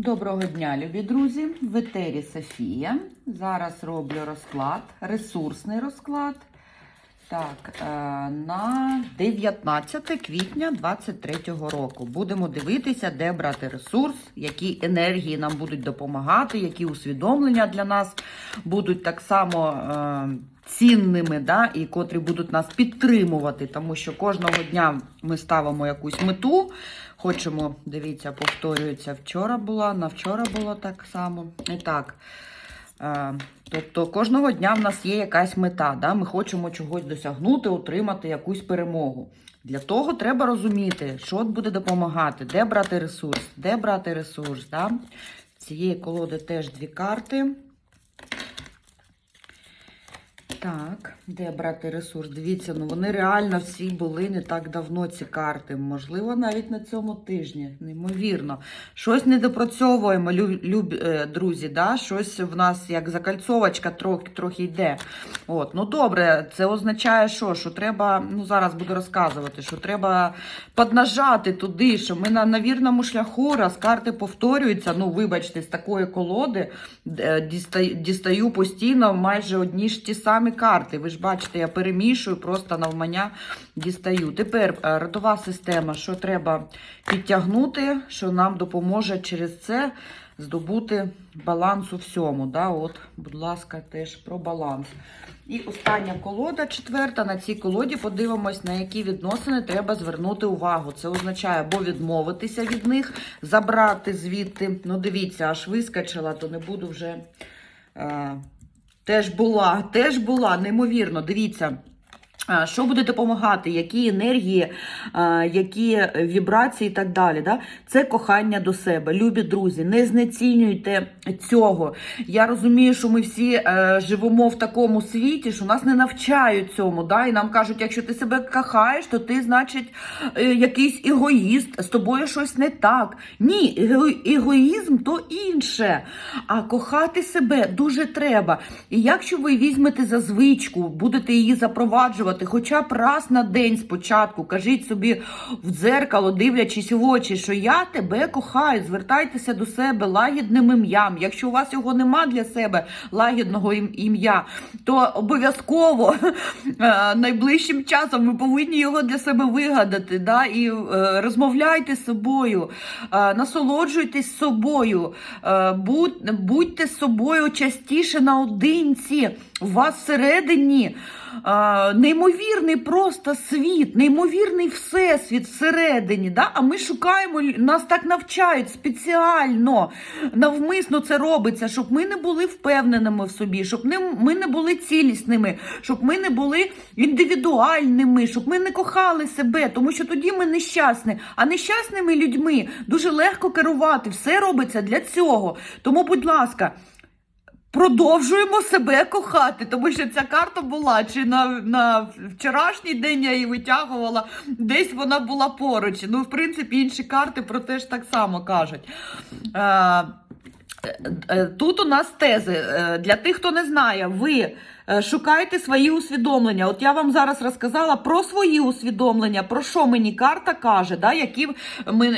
Доброго дня, любі друзі! В етері Софія. Зараз роблю розклад, ресурсний розклад. Так, е, на 19 квітня 2023 року. Будемо дивитися, де брати ресурс, які енергії нам будуть допомагати, які усвідомлення для нас будуть так само е, цінними, да, і котрі будуть нас підтримувати, тому що кожного дня ми ставимо якусь мету. Хочемо, дивіться, повторюється, вчора була, на вчора було так само. І так. Е, Тобто кожного дня в нас є якась мета, да? ми хочемо чогось досягнути, отримати якусь перемогу. Для того треба розуміти, що буде допомагати, де брати ресурс, де брати ресурс. Да? Цієї колоди теж дві карти. Так, де брати ресурс? Дивіться, ну вони реально всі були не так давно, ці карти. Можливо, навіть на цьому тижні. Неймовірно. Щось не допрацьовуємо, люб, люб, е, друзі. да? Щось в нас як закальцовочка трохи, трохи йде. От, Ну добре, це означає, що? Що треба, ну зараз буду розказувати, що треба поднажати туди, що ми на, на вірному шляху, раз карти повторюються. Ну, вибачте, з такої колоди е, дістаю постійно майже одні ж ті самі карти. Ви ж бачите, я перемішую, просто навмання дістаю. Тепер е, родова система, що треба підтягнути, що нам допоможе через це здобути баланс у всьому. Да? От, будь ласка, теж про баланс. І остання колода, четверта. На цій колоді подивимось, на які відносини треба звернути увагу. Це означає або відмовитися від них, забрати звідти. Ну, дивіться, аж вискочила, то не буду вже. Е, теж була, теж була, неймовірно. Дивіться. Що буде допомагати, які енергії, які вібрації і так далі. Да? Це кохання до себе. Любі друзі, не знецінюйте цього. Я розумію, що ми всі е, живемо в такому світі, що нас не навчають цьому. Да? І нам кажуть, якщо ти себе кохаєш, то ти, значить, е, якийсь егоїст, з тобою щось не так. Ні, егоїзм то інше. А кохати себе дуже треба. І якщо ви візьмете за звичку, будете її запроваджувати, хоча б раз на день спочатку, кажіть собі в дзеркало, дивлячись в очі, що я тебе кохаю, звертайтеся до себе лагідним ім'ям. Якщо у вас його нема для себе лагідного ім'я, то обов'язково е, найближчим часом ви повинні його для себе вигадати. Да? І е, розмовляйте з собою, е, насолоджуйтесь собою, будь, будьте з собою частіше наодинці. У вас всередині е, неймовірний просто світ, неймовірний всесвіт всередині. Да? А ми шукаємо, нас так навчають спеціально, навмисно це робиться, щоб ми не були впевненими в собі, щоб ми не були цілісними, щоб ми не були індивідуальними, щоб ми не кохали себе, тому що тоді ми нещасні. А нещасними людьми дуже легко керувати. Все робиться для цього. Тому, будь ласка. Продовжуємо себе кохати, тому що ця карта була чи на, на вчорашній день я її витягувала, десь вона була поруч. Ну, в принципі, інші карти про те ж так само кажуть. Е, е, е, Тут у нас тези. Е, Для тих, хто не знає, ви е, шукаєте свої усвідомлення. От я вам зараз розказала про свої усвідомлення, про що мені карта каже, да, які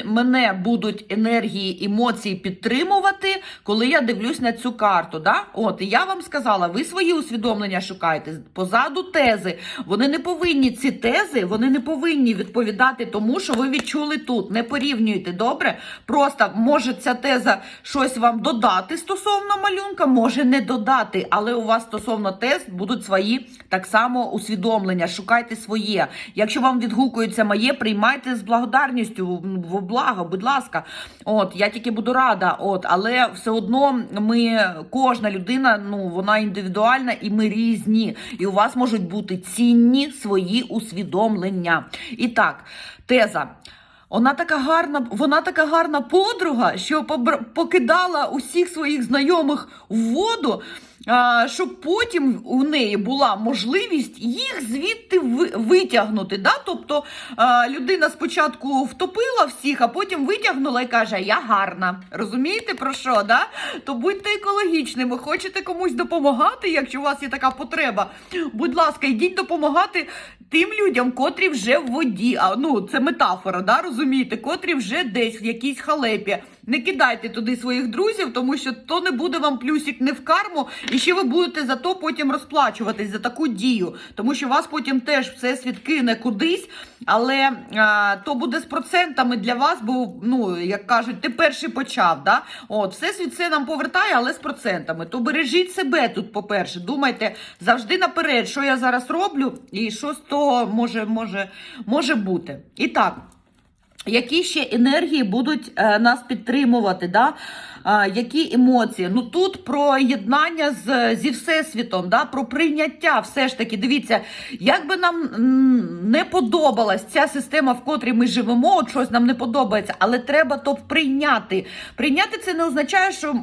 мене будуть енергії, емоції підтримувати, коли я дивлюсь на цю карту. Да? От, і я вам сказала, ви свої усвідомлення шукаєте. Позаду тези. Вони не повинні, ці тези, вони не повинні відповідати тому, що ви відчули тут. Не порівнюйте, добре? Просто може ця теза щось вам додати стосовно малюнка, може не додати, але у вас стосовно будуть свої так само усвідомлення. Шукайте своє. Якщо вам відгукується моє, приймайте з благодарністю в благо, будь ласка. От я тільки буду рада. От, але все одно ми, кожна людина, ну вона індивідуальна і ми різні. І у вас можуть бути цінні свої усвідомлення. І так, теза. Вона така гарна, вона така гарна подруга, що покидала усіх своїх знайомих в воду, щоб потім у неї була можливість їх звідти витягнути. Да? Тобто людина спочатку втопила всіх, а потім витягнула і каже: Я гарна. Розумієте про що? Да? То будьте екологічними, хочете комусь допомагати, якщо у вас є така потреба. Будь ласка, йдіть допомагати тим людям, котрі вже в воді. А ну це метафора, да, розумієте, котрі вже десь в якійсь халепі. Не кидайте туди своїх друзів, тому що то не буде вам плюсик не в карму, і ще ви будете за то потім розплачуватись за таку дію, тому що вас потім теж всесвіт кине кудись, але а, то буде з процентами для вас, бо ну як кажуть, ти перший почав. Да? От все нам повертає, але з процентами. То бережіть себе тут, по-перше, думайте завжди наперед, що я зараз роблю, і що з того може, може, може бути. І так. Які ще енергії будуть е, нас підтримувати? Да? Які емоції? Ну тут про єднання з, зі всесвітом, да? про прийняття. Все ж таки, дивіться, як би нам не подобалась ця система, в котрій ми живемо, от щось нам не подобається, але треба то прийняти. Прийняти це не означає, що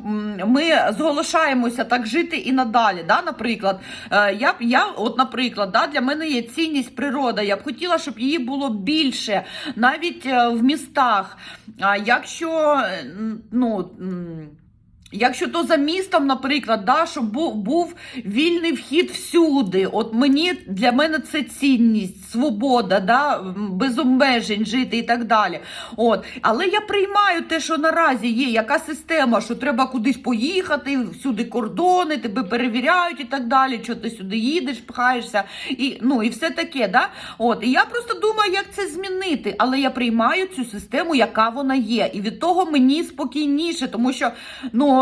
ми зголошаємося так жити і надалі. Да? Наприклад, е, я я, от, наприклад, да, для мене є цінність природа. Я б хотіла, щоб її було більше, навіть е, в містах. А якщо е, ну. um, Якщо то за містом, наприклад, да, щоб був, вільний вхід всюди. От мені для мене це цінність, свобода, да, без обмежень жити і так далі. От. Але я приймаю те, що наразі є, яка система, що треба кудись поїхати, всюди кордони, тебе перевіряють і так далі. Що ти сюди їдеш, пхаєшся, і ну і все таке. Да? От. І я просто думаю, як це змінити. Але я приймаю цю систему, яка вона є. І від того мені спокійніше, тому що ну,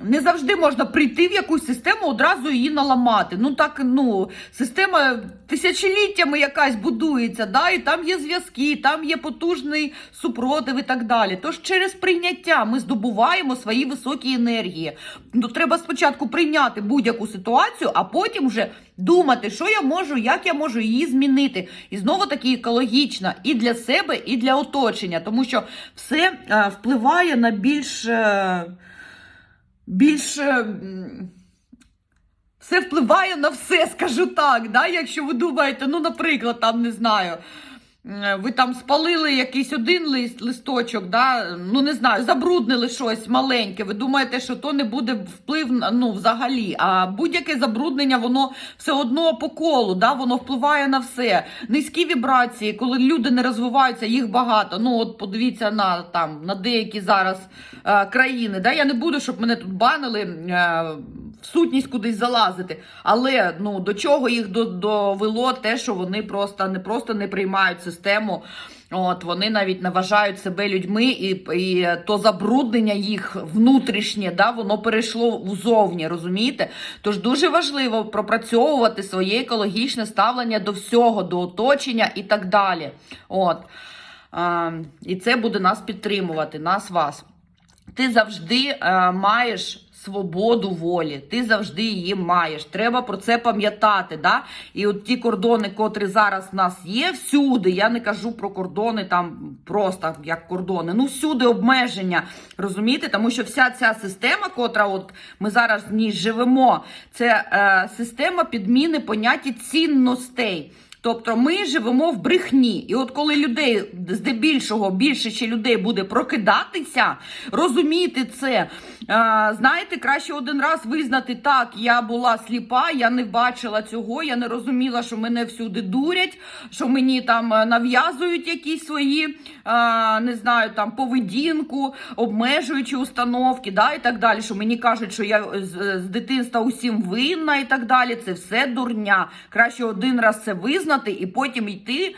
не завжди можна прийти в якусь систему, одразу її наламати. Ну так, ну, система тисячоліттями якась будується, да? і там є зв'язки, там є потужний супротив і так далі. Тож через прийняття ми здобуваємо свої високі енергії. Ну, треба спочатку прийняти будь-яку ситуацію, а потім вже думати, що я можу, як я можу її змінити. І знову таки екологічно і для себе, і для оточення, тому що все е, впливає на більш. Е, більш. е, все впливає на все, скажу так. Да? Якщо ви думаєте, ну, наприклад, там не знаю. Е, Ви там спалили якийсь один лист, листочок, да? ну не знаю, забруднили щось маленьке. Ви думаєте, що то не буде вплив ну, взагалі. А будь-яке забруднення, воно все одно по колу, да? воно впливає на все. Низькі вібрації, коли люди не розвиваються, їх багато. Ну, от подивіться на там на деякі зараз е, країни. Да? Я не буду, щоб мене тут банили. Е, в сутність кудись залазити. Але ну до чого їх довело те, що вони просто не просто не приймають систему. От вони навіть не вважають себе людьми, і, і то забруднення їх внутрішнє, да, воно перейшло взовні, розумієте? Тож дуже важливо пропрацьовувати своє екологічне ставлення до всього, до оточення і так далі. От. А, і це буде нас підтримувати, нас, вас ти завжди е, маєш свободу волі, ти завжди її маєш. Треба про це пам'ятати. Да? І от ті кордони, котрі зараз в нас є, всюди. Я не кажу про кордони там просто як кордони. Ну, всюди обмеження. Розумієте? Тому що вся ця система, котра от ми зараз в ній живемо, це е, система підміни поняття цінностей. Тобто ми живемо в брехні, і от коли людей здебільшого більше ще людей буде прокидатися, розуміти це, а, знаєте, краще один раз визнати так, я була сліпа, я не бачила цього, я не розуміла, що мене всюди дурять, що мені там е, нав'язують якісь свої, а, не знаю, там поведінку, обмежуючі установки, да, і так далі. Що мені кажуть, що я з дитинства усім винна і так далі. Це все дурня. Краще один раз це визнати і потім йти.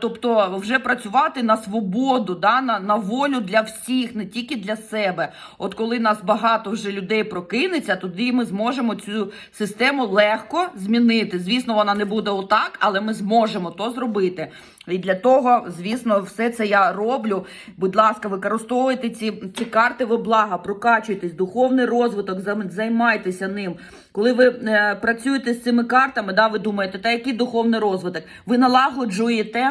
Тобто вже працювати на свободу, да, на, на волю для всіх, не тільки для себе. От коли нас багато вже людей прокинеться, тоді ми зможемо цю систему легко змінити. Звісно, вона не буде отак, але ми зможемо то зробити. І для того, звісно, все це я роблю. Будь ласка, використовуйте ці, ці карти во блага, прокачуйтесь, духовний розвиток, займайтеся ним. Коли ви е, працюєте з цими картами, да, ви думаєте, та який духовний розвиток? Ви налагоджуєте.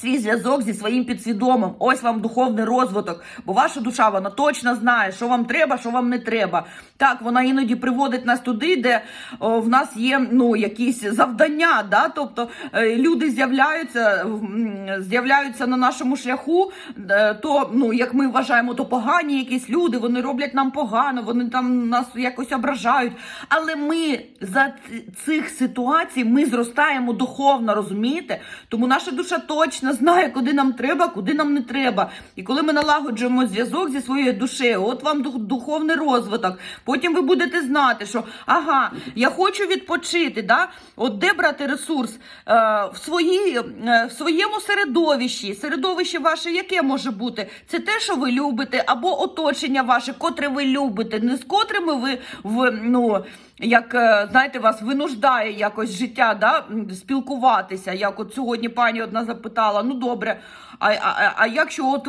Свій зв'язок зі своїм підсвідомим. Ось вам духовний розвиток. Бо ваша душа вона точно знає, що вам треба, що вам не треба. Так, вона іноді приводить нас туди, де о, в нас є ну, якісь завдання. Да? Тобто е, люди з'являються, з'являються на нашому шляху, е, то, ну, як ми вважаємо, то погані якісь люди, вони роблять нам погано, вони там нас якось ображають. Але ми за цих ситуацій ми зростаємо духовно, розумієте? Тому наша душа точно точно знає, куди нам треба, куди нам не треба. І коли ми налагоджуємо зв'язок зі своєю душею, от вам дух- духовний розвиток. Потім ви будете знати, що ага, я хочу відпочити. Да? От де брати ресурс е, в, свої, е, в своєму середовищі. Середовище ваше яке може бути? Це те, що ви любите, або оточення ваше, котре ви любите, не з котрими ви в ну. Як е, знаєте, вас винуждає якось життя, да, спілкуватися. Як от сьогодні пані одна запитала: ну добре, а, а, а якщо от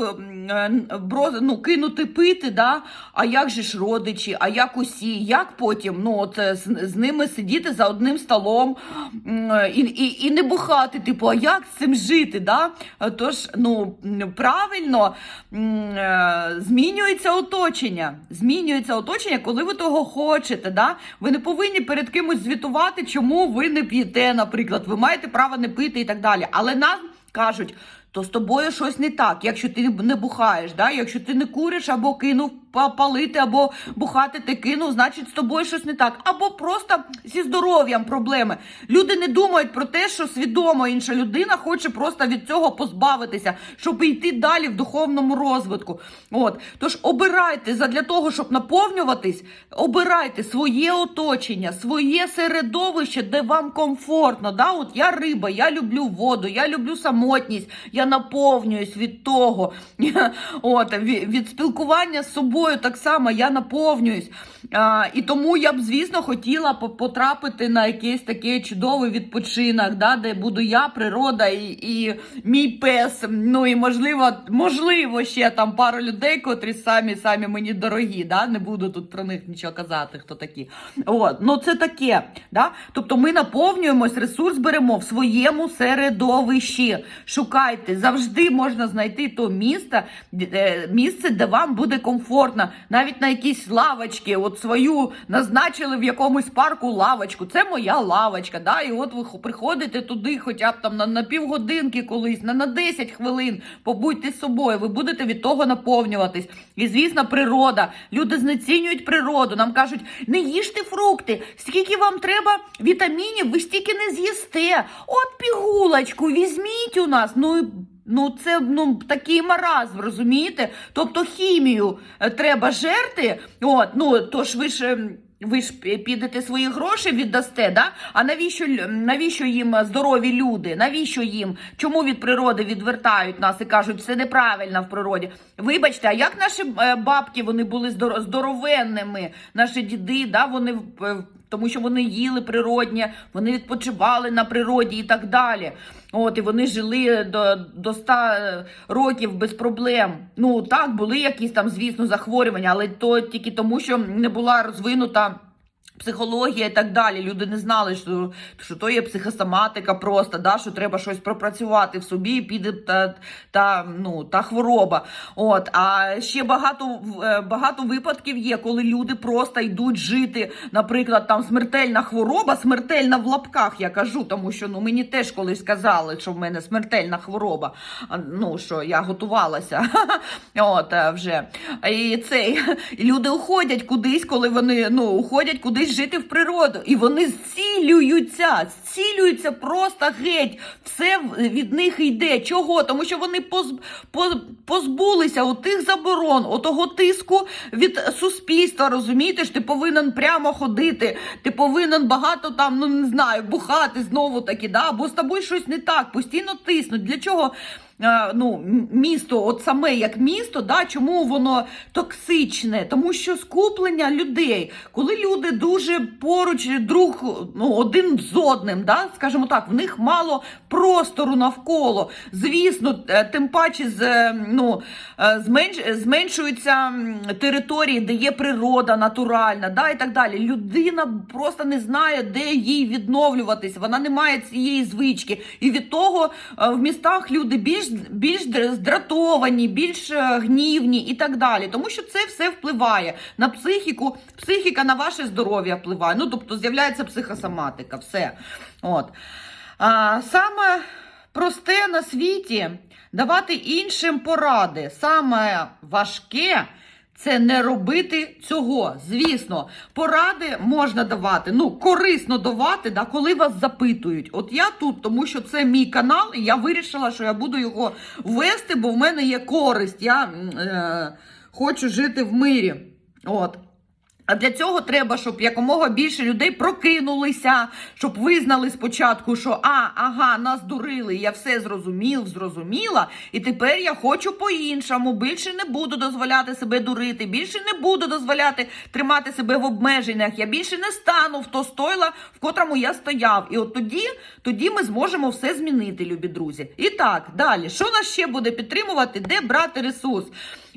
е, ну, кинути пити, да, а як же ж родичі, а як усі, як потім ну, от, е, з, з ними сидіти за одним столом і, і, і не бухати, типу, а як з цим жити? Да? Тож, ну, правильно змінюється оточення. Змінюється оточення, коли ви того хочете. Да? Ви не повинні перед кимось звітувати, чому ви не п'єте, наприклад. Ви маєте право не пити і так далі. Але нам кажуть. То з тобою щось не так, якщо ти не бухаєш, да? якщо ти не куриш або кинув палити, або бухати ти кинув, значить з тобою щось не так. Або просто зі здоров'ям проблеми. Люди не думають про те, що свідомо інша людина хоче просто від цього позбавитися, щоб йти далі в духовному розвитку. От тож обирайте задля того, щоб наповнюватись, обирайте своє оточення, своє середовище, де вам комфортно. Да? От я риба, я люблю воду, я люблю самотність, я наповнююсь від того. От від, спілкування з собою так само я наповнююсь. А, і тому я б, звісно, хотіла потрапити на якийсь такий чудовий відпочинок, да, де буду я, природа і, і мій пес. Ну і можливо, можливо, ще там пару людей, котрі самі самі мені дорогі. Да? Не буду тут про них нічого казати, хто такі. От, ну це таке. Да? Тобто ми наповнюємось, ресурс беремо в своєму середовищі. Шукайте, завжди можна знайти то місце, е, місце, де вам буде комфортно. Навіть на якісь лавочки, от свою назначили в якомусь парку лавочку. Це моя лавочка. Да? І от ви приходите туди, хоча б там на, на півгодинки колись, на, на 10 хвилин. Побудьте з собою, ви будете від того наповнюватись. І звісно, природа. Люди знецінюють природу. Нам кажуть, не їжте фрукти. Скільки вам треба вітамінів, ви стільки не з'їсте. От пігулочку, візьміть у нас. Ну Ну, це ну такий маразм, розумієте? Тобто хімію е, треба жерти. От, ну то ж ви ж. ем, Ви ж підете свої гроші віддасте, да? А навіщо навіщо їм здорові люди? Навіщо їм? Чому від природи відвертають нас і кажуть, все неправильно в природі? Вибачте, а як наші е, бабки вони були здоро- здоровенними? Наші діди, да? Вони тому що вони їли природнє, вони відпочивали на природі і так далі. От, і вони жили до, до 100 років без проблем. Ну так, були якісь там, звісно, захворювання, але то тільки тому, що не була розвинута. Психологія і так далі. Люди не знали, що, що то є психосоматика просто, да, що треба щось пропрацювати в собі, піде та, та, ну, та хвороба. От, а ще багато, е, багато випадків є, коли люди просто йдуть жити. Наприклад, там смертельна хвороба, смертельна в лапках, я кажу, тому що ну, мені теж колись сказали, що в мене смертельна хвороба. Ну, що я готувалася. От, е, вже. І цей, люди уходять кудись, коли вони ну, уходять кудись жити в природу. І вони зцілюються, зцілюються просто геть. Все від них йде. Чого? Тому що вони поз, поз, позбулися от тих заборон, отого тиску від суспільства. Розумієте ж, ти повинен прямо ходити, ти повинен багато там, ну не знаю, бухати знову таки, да? бо з тобою щось не так, постійно тиснуть. Для чого? Е, ну, місто, от саме як місто, да, чому воно токсичне? Тому що скуплення людей, коли люди дуже поруч друг ну, один з одним, да, скажімо так, в них мало простору навколо. Звісно, е, тим паче з, е, ну, зменш, зменшуються території, де є природа натуральна, да, і так далі. Людина просто не знає, де їй відновлюватись. Вона не має цієї звички. І від того в містах люди більш, більш більш здратовані, більш е, гнівні і так далі. Тому що це все впливає на психіку. Психіка на ваше здоров'я впливає. Ну, тобто з'являється психосоматика, все. От. А, саме просте на світі давати іншим поради. Саме важке це не робити цього. Звісно, поради можна давати, ну, корисно давати, да, коли вас запитують. От я тут, тому що це мій канал, і я вирішила, що я буду його вести, бо в мене є користь. Я е, хочу жити в мирі. От. А для цього треба, щоб якомога більше людей прокинулися, щоб визнали спочатку, що а, ага, нас дурили, я все зрозумів, зрозуміла, і тепер я хочу по-іншому. Більше не буду дозволяти себе дурити, більше не буду дозволяти тримати себе в обмеженнях. Я більше не стану в то стойла, в котрому я стояв. І от тоді, тоді ми зможемо все змінити, любі друзі. І так, далі, що нас ще буде підтримувати, де брати ресурс?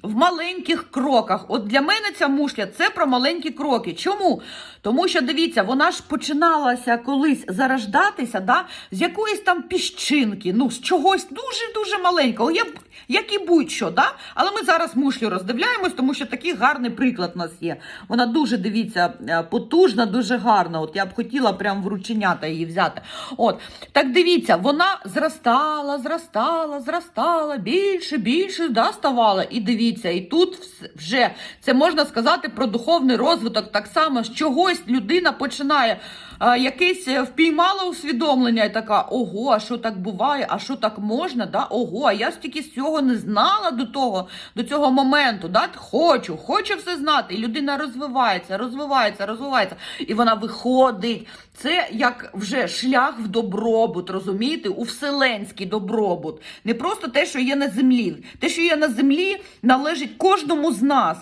В маленьких кроках. От для мене ця мушля це про маленькі кроки. Чому? Тому що дивіться, вона ж починалася колись зарождатися, да, з якоїсь там піщинки, ну з чогось дуже дуже маленького, як, і будь-що. Да? Але ми зараз мушлю роздивляємось, тому що такий гарний приклад у нас є. Вона дуже дивіться, е, потужна, дуже гарна. От я б хотіла прям в рученята її взяти. От так дивіться, вона зростала, зростала, зростала, більше, більше да, ставала. І дивіться, і тут вже це можна сказати про духовний розвиток. Так само з чогось людина починає якесь е, впіймала усвідомлення і така: ого, а що так буває? А що так можна? Да? Ого, а я стільки з цього не знала до того, до цього моменту. Да? Хочу, хочу все знати. І людина розвивається, розвивається, розвивається. І вона виходить. Це як вже шлях в добробут, розумієте, у вселенський добробут. Не просто те, що є на землі. Те, що є на землі, належить кожному з нас.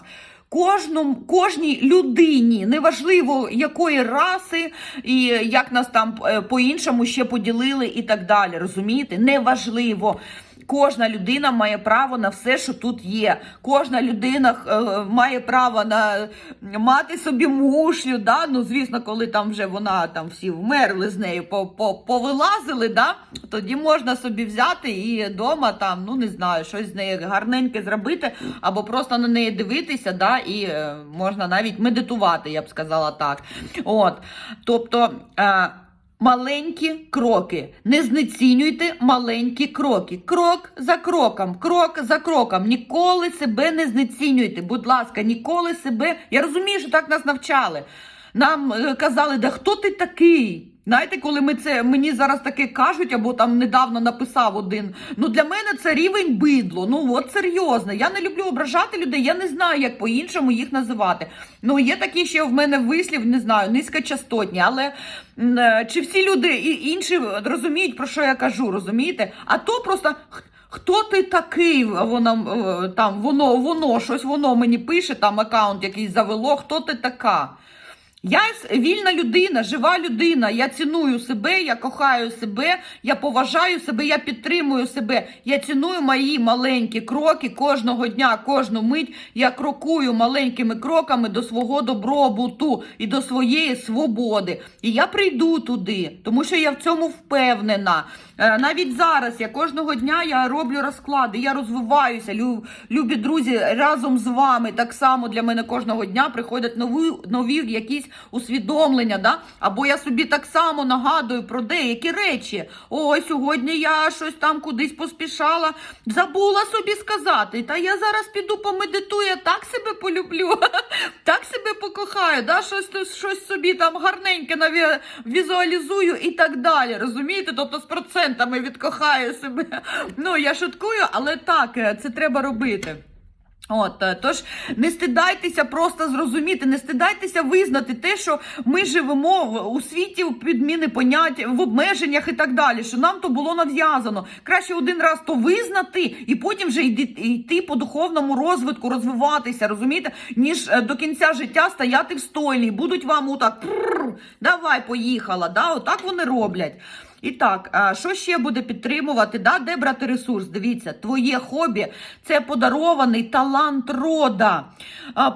Кожному, кожній людині, неважливо якої раси і як нас там е, по-іншому ще поділили і так далі. Розумієте? Неважливо. Кожна людина має право на все, що тут є. Кожна людина е, має право на мати собі мушлю. Да? Ну, звісно, коли там вже вона там всі вмерли з нею, по, по, повилазили, да? тоді можна собі взяти і вдома там, ну не знаю, щось з нею гарненьке зробити, або просто на неї дивитися, да? і е, можна навіть медитувати, я б сказала так. От, тобто. Маленькі кроки. Не знецінюйте маленькі кроки. Крок за кроком, крок за кроком. Ніколи себе не знецінюйте. Будь ласка, ніколи себе. Я розумію, що так нас навчали. Нам е, казали, да хто ти такий? Знаєте, коли ми це мені зараз таке кажуть, або там недавно написав один. Ну для мене це рівень бидло. Ну от серйозно. Я не люблю ображати людей. Я не знаю, як по-іншому їх називати. Ну є такі ще в мене вислів, не знаю, низькочастотні, але е, чи всі люди і інші розуміють, про що я кажу, розумієте? А то просто. Хто ти такий? Воно е, там воно, воно щось воно мені пише, там аккаунт якийсь завело. Хто ти така? Я вільна людина, жива людина. Я ціную себе, я кохаю себе, я поважаю себе, я підтримую себе. Я ціную мої маленькі кроки кожного дня, кожну мить. Я крокую маленькими кроками до свого добробуту і до своєї свободи. І я прийду туди, тому що я в цьому впевнена. Е, Навіть зараз я кожного дня я роблю розклади, я розвиваюся. Любі друзі, разом з вами так само для мене кожного дня приходять нові, нові якісь усвідомлення. Да? Або я собі так само нагадую про деякі речі. Ой, сьогодні я щось там кудись поспішала, забула собі сказати. Та я зараз піду помедитую, так себе полюблю, так себе покохаю, да? щось, щось собі там гарненьке візуалізую і так далі. Розумієте? Тобто з процентами відкохаю себе. Ну, я шуткую, але так, е, це треба робити. От, е, тож не стидайтеся просто зрозуміти, не стидайтеся визнати те, що ми живемо в- у світі в підміни понять, в обмеженнях і так далі, що нам то було нав'язано. Краще один раз то визнати і потім вже йти, йти по духовному розвитку, розвиватися, розумієте, ніж е, до кінця життя стояти в стойлі. Будуть вам отак, «Прррр, давай, поїхала. Да? Отак вони роблять. І так, що ще буде підтримувати? Да? Де брати ресурс? Дивіться, твоє хобі це подарований талант рода.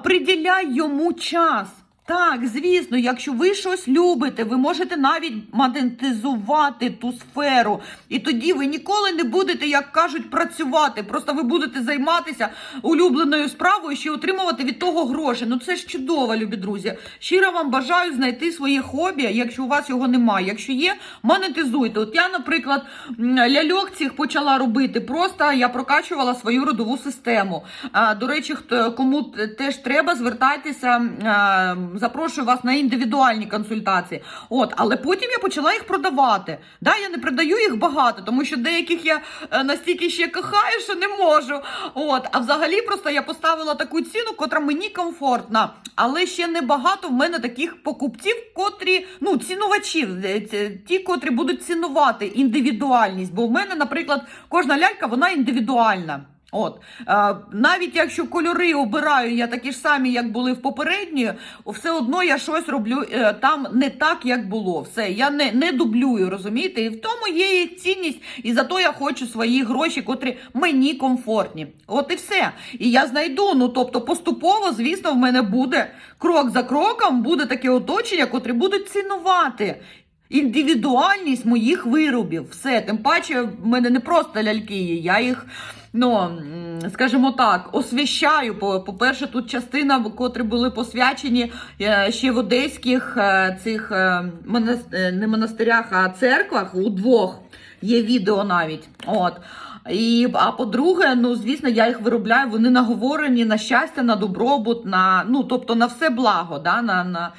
Приділяй йому час. Так, звісно, якщо ви щось любите, ви можете навіть монетизувати ту сферу. І тоді ви ніколи не будете, як кажуть, працювати. Просто ви будете займатися улюбленою справою, ще отримувати від того гроші. Ну це ж чудово, любі друзі. Щиро вам бажаю знайти своє хобі, якщо у вас його немає. Якщо є, монетизуйте. От я, наприклад, ляльок цих почала робити. Просто я прокачувала свою родову систему. До речі, кому теж треба, звертайтеся. Запрошую вас на індивідуальні консультації. От, але потім я почала їх продавати. Да, я не продаю їх багато, тому що деяких я е, настільки ще кохаю, що не можу. От, а взагалі просто я поставила таку ціну, котра мені комфортна. Але ще не багато в мене таких покупців, котрі, ну, цінувачів, е, ті, котрі будуть цінувати індивідуальність. Бо в мене, наприклад, кожна лялька вона індивідуальна. От навіть якщо кольори обираю я такі ж самі, як були в попередньої, все одно я щось роблю е, там не так, як було. Все, я не, не дублюю, розумієте? І в тому є їх цінність, і зато я хочу свої гроші, котрі мені комфортні. От і все. І я знайду. Ну тобто, поступово, звісно, в мене буде крок за кроком, буде таке оточення, котрі будуть цінувати. Індивідуальність моїх виробів, все. Тим паче, в мене не просто ляльки є, я їх, ну скажімо так, освящаю. По- По-перше, тут частина, котрі були посвячені е, ще в одеських е, цих е, не монастирях, а церквах у двох є відео навіть. От. І, а по-друге, ну звісно, я їх виробляю. Вони наговорені на щастя, на добробут, на ну тобто на все благо, да, на, на,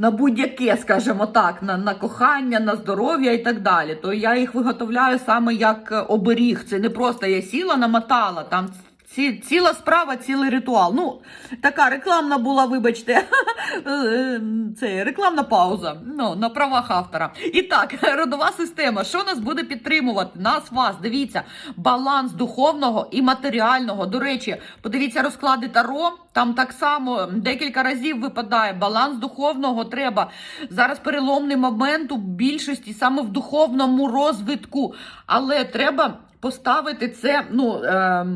на будь-яке, скажімо так, на, на кохання, на здоров'я і так далі. То я їх виготовляю саме як е, оберіг. Це не просто я сіла, намотала там. Ці, ціла справа, цілий ритуал. Ну, така рекламна була, вибачте, е, це рекламна пауза. Ну, на правах автора. І так, родова система. Що нас буде підтримувати? Нас, вас, дивіться, баланс духовного і матеріального. До речі, подивіться розклади Таро. Там так само декілька разів випадає. Баланс духовного треба. Зараз переломний момент у більшості саме в духовному розвитку. Але треба поставити це, ну. Е,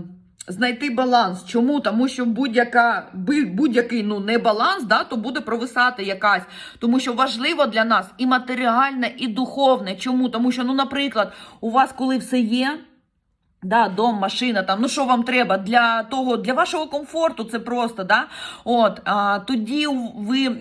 Знайти баланс. Чому? Тому що будь-яка будь-який ну небаланс, да, то буде провисати якась. Тому що важливо для нас і матеріальне, і духовне. Чому? Тому що, ну, наприклад, у вас, коли все є. Да, дом, машина, там, ну що вам треба для того, для вашого комфорту, це просто, да? От, а, тоді ви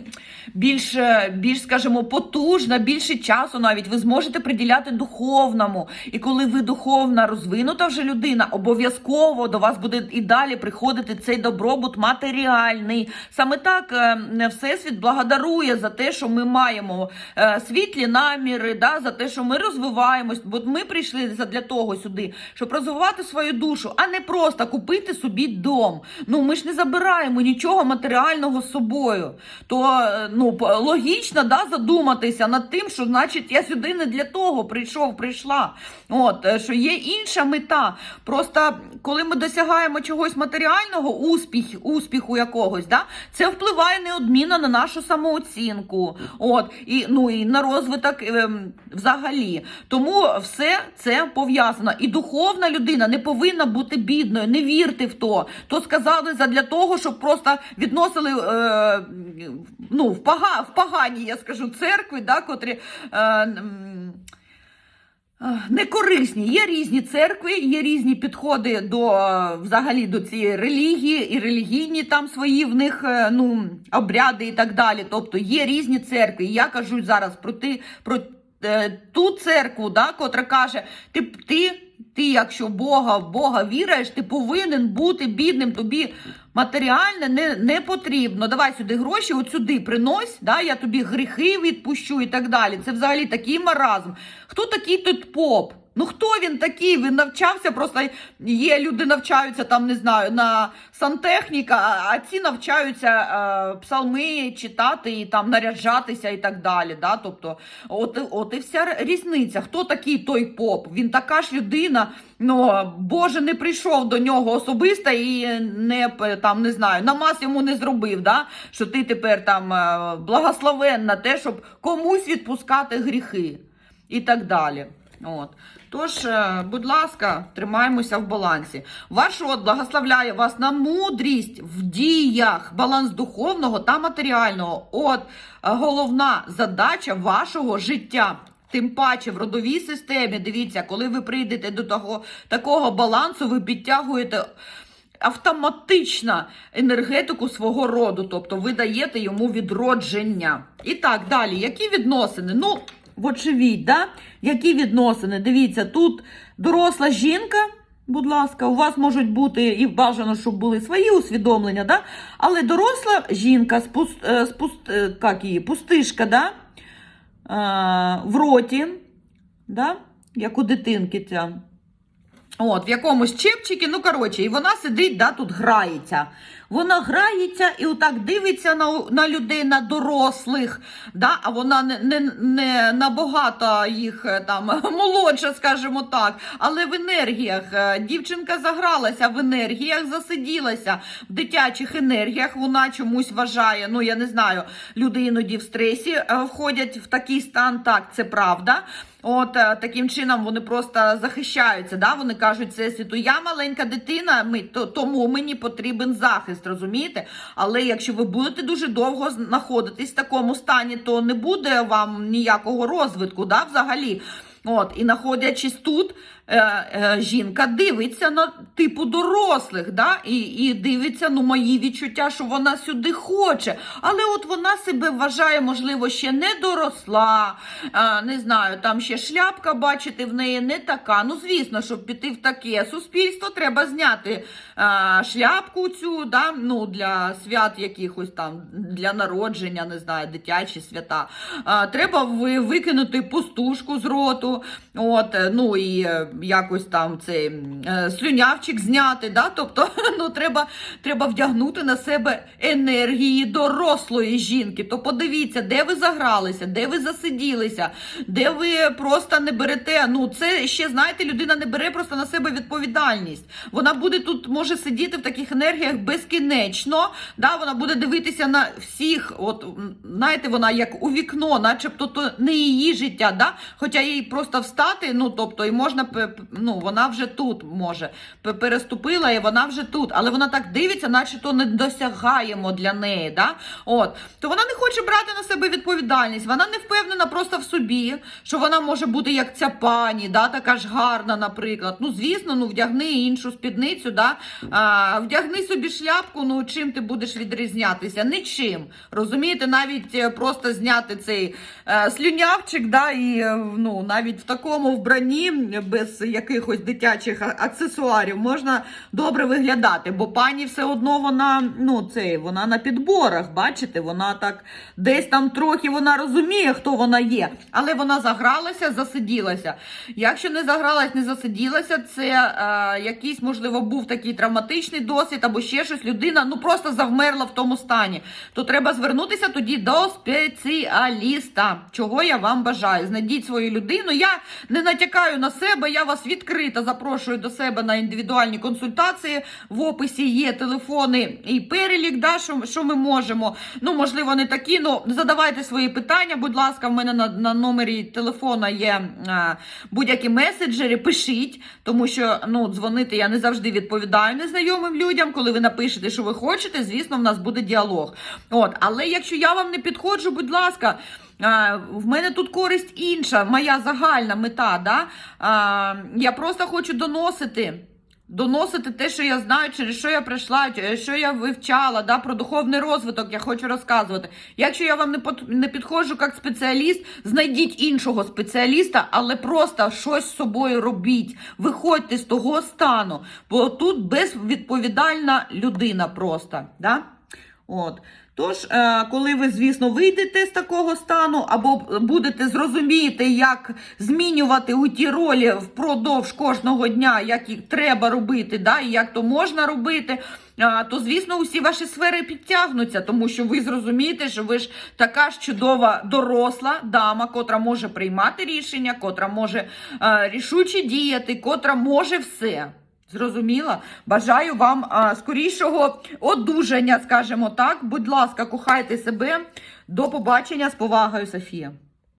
більш, е, більш, скажімо, потужна, більше часу навіть ви зможете приділяти духовному. І коли ви духовна, розвинута вже людина, обов'язково до вас буде і далі приходити цей добробут матеріальний. Саме так е, Всесвіт благодарує за те, що ми маємо е, світлі наміри, да, за те, що ми розвиваємось. Бо ми прийшли для того сюди, щоб розвивати свою душу, а не просто купити собі дом. Ну ми ж не забираємо нічого матеріального з собою. То е, ну логічно да, задуматися над тим, що значить я сюди не для того прийшов, прийшла. От е, що є інша мета. Просто коли ми досягаємо чогось матеріального, успіх, успіху якогось, да, це впливає неодмінно на нашу самооцінку. От і ну і на розвиток ем, взагалі. Тому все це пов'язано. І духовна людина не повинна бути бідною. Не вірте в то. То сказали задля того, щоб просто відносили е, ну, в, пога, в погані, я скажу, церкви, да, котрі. Е, м, Ех, Некорисні. Є різні церкви, є різні підходи до е, взагалі до цієї релігії, і релігійні там свої в них е, ну, обряди і так далі. Тобто є різні церкви. І я кажу зараз про ти, про е, ту церкву, да, котра каже, ти, ти, ти, якщо Бога в Бога віриш, ти повинен бути бідним. Тобі матеріальне не, не потрібно. Давай сюди гроші, от сюди принось, да, я тобі гріхи відпущу і так далі. Це взагалі такий маразм. Хто такий тут поп? Ну хто він такий? Він навчався, просто є люди навчаються там, не знаю, на сантехніка, а- ці навчаються е, псалми читати і там наряджатися і так далі. Да? Тобто, от, от і вся різниця. Хто такий той поп? Він така ж людина. Ну, Боже не прийшов до нього особисто і не там не знаю, намаз йому не зробив, да? що ти тепер там е, благословен на те, щоб комусь відпускати гріхи і так далі. От. Тож, е, будь ласка, тримаємося в балансі. Ваш род благословляє вас на мудрість в діях, баланс духовного та матеріального. От е, головна задача вашого життя. Тим паче в родовій системі, дивіться, коли ви прийдете до того такого балансу, ви підтягуєте автоматично енергетику свого роду, тобто ви даєте йому відродження. І так, далі, які відносини? Ну, вочевидь, да? які відносини? Дивіться, тут доросла жінка. Будь ласка, у вас можуть бути і бажано, щоб були свої усвідомлення, да? але доросла жінка, спуст, е, спуст, е, як її, пустишка, да? е, в роті, да? як у дитинки ця. От, в якомусь чепчикі, ну коротше, і вона сидить, да, тут грається. Вона грається і отак дивиться на, на людей, на дорослих, да, а вона не, не, не набагато їх е, там молодша, скажімо так. Але в енергіях е, дівчинка загралася, в енергіях засиділася, в дитячих енергіях вона чомусь вважає. Ну, я не знаю, люди іноді в стресі е, входять в такий стан, так, це правда. От е, таким чином вони просто захищаються. Да? Вони кажуть, це світу. Я маленька дитина, ми, то, тому мені потрібен захист, розумієте? Але якщо ви будете дуже довго знаходитись в такому стані, то не буде вам ніякого розвитку, да, взагалі. От, і знаходячись тут, е, е, жінка дивиться на типу дорослих, да? і, і дивиться ну, мої відчуття, що вона сюди хоче. Але от вона себе вважає, можливо, ще не доросла, е, не знаю, там ще шляпка, бачити, в неї не така. Ну, звісно, щоб піти в таке суспільство, треба зняти е, шляпку цю да? ну, для свят якихось там, для народження, не знаю, дитячі свята. Е, треба викинути пустушку з роту. От, е, ну і е, якось там цей е, слюнявчик зняти. Да? Тобто ну, треба, треба вдягнути на себе енергії дорослої жінки. То подивіться, де ви загралися, де ви засиділися, де ви просто не берете. Ну, це ще, знаєте, людина не бере просто на себе відповідальність. Вона буде тут, може сидіти в таких енергіях безкінечно. Да? Вона буде дивитися на всіх. От, знаєте, вона як у вікно, начебто то не її життя. Да? Хоча їй просто встати, ну тобто, і можна ну, вона вже тут може переступила, і вона вже тут. Але вона так дивиться, наче то не досягаємо для неї. Да? От. То вона не хоче брати на себе відповідальність. Вона не впевнена просто в собі, що вона може бути як ця пані, да? така ж гарна, наприклад. Ну, звісно, ну вдягни іншу спідницю, да? а, вдягни собі шляпку, ну чим ти будеш відрізнятися? Нічим. Розумієте, навіть е, просто зняти цей е, слюнявчик, да, і е, ну, навіть в такому вбранні, без якихось дитячих аксесуарів, можна добре виглядати, бо пані все одно вона, ну, цей, вона на підборах, бачите, вона так десь там трохи вона розуміє, хто вона є, але вона загралася, засиділася. Якщо не загралась, не засиділася, це е, якийсь, можливо, був такий травматичний досвід або ще щось. Людина ну просто завмерла в тому стані. То треба звернутися тоді до спеціаліста, чого я вам бажаю. Знайдіть свою людину. Я не натякаю на себе, я вас відкрита запрошую до себе на індивідуальні консультації. В описі є телефони і перелік, да, що, що ми можемо. Ну, можливо, не такі, ну задавайте свої питання. Будь ласка, в мене на, на номері телефона є а, будь-які меседжери. Пишіть, тому що ну, дзвонити я не завжди відповідаю незнайомим людям. Коли ви напишете, що ви хочете, звісно, в нас буде діалог. От, але якщо я вам не підходжу, будь ласка. В мене тут користь інша, моя загальна мета. Да? Я просто хочу доносити. Доносити те, що я знаю, через що я прийшла, чи- що я вивчала, да, про духовний розвиток я хочу розказувати. Якщо я вам не, не підходжу як спеціаліст, знайдіть іншого спеціаліста, але просто щось з собою робіть. Виходьте з того стану, бо тут безвідповідальна людина просто. Да? От. Тож, е, коли ви, звісно, вийдете з такого стану, або будете зрозуміти, як змінювати у ті ролі впродовж кожного дня, як їх треба робити, да, і як то можна робити, е, то, звісно, усі ваші сфери підтягнуться, тому що ви зрозумієте, що ви ж така ж чудова доросла дама, котра може приймати рішення, котра може е, рішуче діяти, котра може все. Зрозуміла? Бажаю вам а, скорішого одужання, скажімо так. Будь ласка, кохайте себе. До побачення з повагою, Софія.